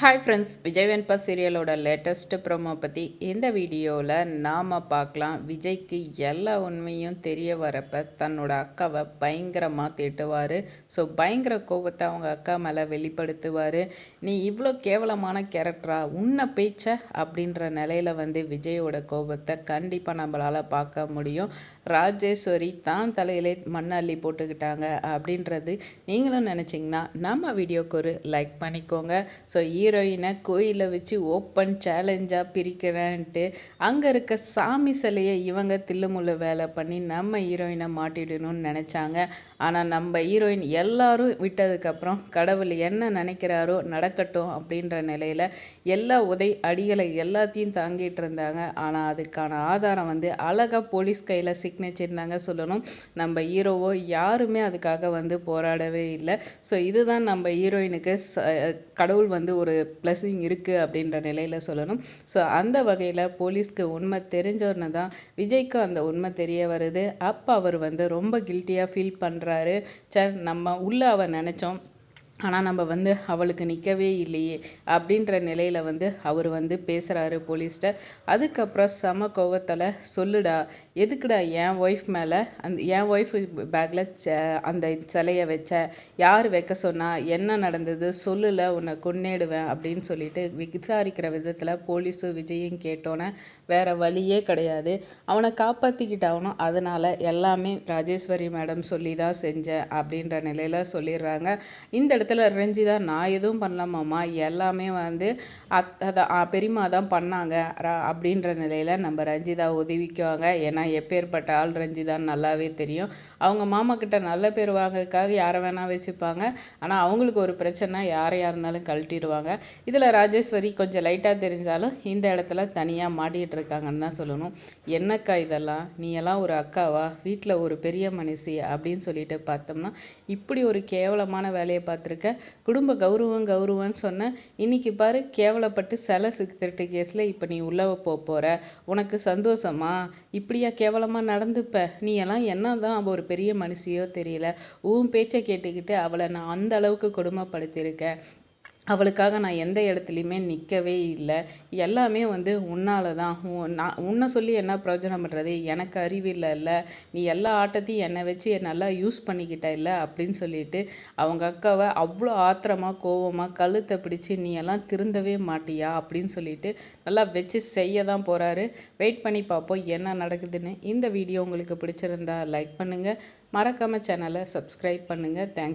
Hi friends Vijay Venba சீரியலோட latest promo பற்றி இந்த வீடியோவில் நாம் பார்க்கலாம். விஜய்க்கு எல்லா உண்மையும் தெரிய வரப்ப தன்னோட அக்காவை பயங்கரமாக திட்டுவார். ஸோ பயங்கர கோபத்தை அவங்க அக்கா மேலே வெளிப்படுத்துவார். நீ இவ்வளோ கேவலமான கேரக்டரா உன்னை பேச்ச அப்படின்ற நிலையில் வந்து விஜயோட கோபத்தை கண்டிப்பாக நம்மளால் பார்க்க முடியும். ராஜேஸ்வரி தான் தலையிலே மண்ணள்ளி போட்டுக்கிட்டாங்க அப்படின்றது நீங்களும் நினச்சிங்கன்னா நம்ம வீடியோக்கு ஒரு லைக் பண்ணிக்கோங்க. ஸோ ஹீரோயினை கோயிலில் வச்சு ஓப்பன் சேலஞ்சாக பிரிக்கிறேன்ட்டு அங்கே இருக்க சாமி சிலையை இவங்க தில்லுமுள்ளு வேலை பண்ணி நம்ம ஹீரோயினை மாட்டிடணும்னு நினச்சாங்க. ஆனால் நம்ம ஹீரோயின் எல்லாரும் விட்டதுக்கப்புறம் கடவுள் என்ன நினைக்கிறாரோ நடக்கட்டும் அப்படின்ற நிலையில் எல்லா உதை அடிகளை எல்லாத்தையும் தாங்கிட்டு இருந்தாங்க. ஆனால் அதுக்கான ஆதாரம் வந்து அழகாக போலீஸ் கையில் சிக்னேச்சர்னாங்க சொல்லணும். நம்ம ஹீரோவோ யாருமே அதுக்காக வந்து போராடவே இல்லை. ஸோ இதுதான் நம்ம ஹீரோயினுக்கு கடவுள் வந்து ஒரு பிளஸிங் இருக்குது அப்படின்ற நிலையில் சொல்லணும். ஸோ அந்த வகையில் போலீஸ்க்கு உண்மை தெரிஞ்சோன்னு தான் விஜய்க்கு அந்த உண்மை தெரிய வருது. அப்போ அவர் வந்து ரொம்ப கில்ட்டியாக ஃபீல் பண்ணுறாரு சார் நம்ம உள்ளே அவர் நினச்சோம். ஆனால் நம்ம வந்து அவளுக்கு நிற்கவே இல்லையே அப்படின்ற நிலையில் வந்து அவர் வந்து பேசுகிறாரு போலீஸ்கிட்ட. அதுக்கப்புறம் சம கோவத்தில் சொல்லுடா எதுக்குடா என் ஒய்ஃப் மேலே அந்த என் ஒய்ஃப் பேக்கில் அந்த சிலையை வச்ச? யார் வைக்க சொன்னால் என்ன நடந்தது? சொல்லல உன்னை கொன்னேடுவேன் அப்படின்னு சொல்லிட்டு விசாரிக்கிற விதத்தில் போலீஸும் விஜயும் கேட்டோன்னே வேறு வழியே கிடையாது. அவனை காப்பாற்றிக்கிட்டாகணும் அதனால் எல்லாமே ராஜேஸ்வரி மேடம் சொல்லி தான் செஞ்சேன் அப்படின்ற நிலையில் சொல்லிடுறாங்க. இந்த இடத்துல இடத்துல ரஞ்சிதா நான் எதுவும் பண்ணலாமாம்மா எல்லாமே வந்து அத் பெரியம்மா தான் பண்ணாங்க. அப்படின்ற நிலையில் நம்ம ரஞ்சிதா உதவிக்குவாங்க. ஏன்னா எப்பேற்பட்ட ஆள் ரஞ்சிதான்னு நல்லாவே தெரியும். அவங்க மாமா கிட்ட நல்ல பேர் வாங்கறதுக்காக யாரை வேணால் வச்சுப்பாங்க. ஆனால் அவங்களுக்கு ஒரு பிரச்சனை யாரையாக இருந்தாலும் கழட்டிடுவாங்க. இதில் ராஜேஸ்வரி கொஞ்சம் லைட்டாக தெரிஞ்சாலும் இந்த இடத்துல தனியாக மாட்டிகிட்டு இருக்காங்கன்னு தான் சொல்லணும். என்னக்கா இதெல்லாம்? நீ எல்லாம் ஒரு அக்காவா? வீட்டில் ஒரு பெரிய மனுஷி அப்படின்னு சொல்லிட்டு பார்த்தோம்னா இப்படி ஒரு கேவலமான வேலையை பார்த்துருக்க குடும்ப கௌரவம் கௌரவம்னு சொன்ன இன்னைக்கு பாரு கேவலப்பட்டு சில திருட்டு கேஸில் இப்போ நீ உள்ளவ போக போற. உனக்கு சந்தோஷமா? இப்படியா கேவலமாக நடந்துப்ப? நீ எல்லாம் என்னதான் ஒரு பெரிய மனுஷியோ தெரியல. உன் பேச்சை கேட்டுக்கிட்டு அவளை நான் அந்த அளவுக்கு கொடுமைப்படுத்தியிருக்கேன். அவளுக்காக நான் எந்த இடத்துலையுமே நிற்கவே இல்லை. எல்லாமே வந்து உன்னால தான் நான் உன்னை சொல்லி என்ன பிரயோஜனம் பண்ணுறது எனக்கு அறிவு இல்லை இல்லை. நீ எல்லா ஆட்டத்தையும் என்னை வச்சு நல்லா யூஸ் பண்ணிக்கிட்ட இல்லை அப்படின்னு சொல்லிட்டு அவங்க அக்காவை அவ்வளோ ஆத்திரமாக கோவமாக கழுத்தை பிடிச்சி நீ எல்லாம் திருந்தவே மாட்டியா அப்படின்னு சொல்லிட்டு நல்லா வச்சு செய்ய தான் போகிறாரு வெயிட் பண்ணி பார்ப்போம் என்ன நடக்குதுன்னு. இந்த வீடியோ உங்களுக்கு பிடிச்சிருந்தா லைக் பண்ணுங்கள் மறக்காமல் சேனலை சப்ஸ்கிரைப் பண்ணுங்கள் தேங்க்ஸ்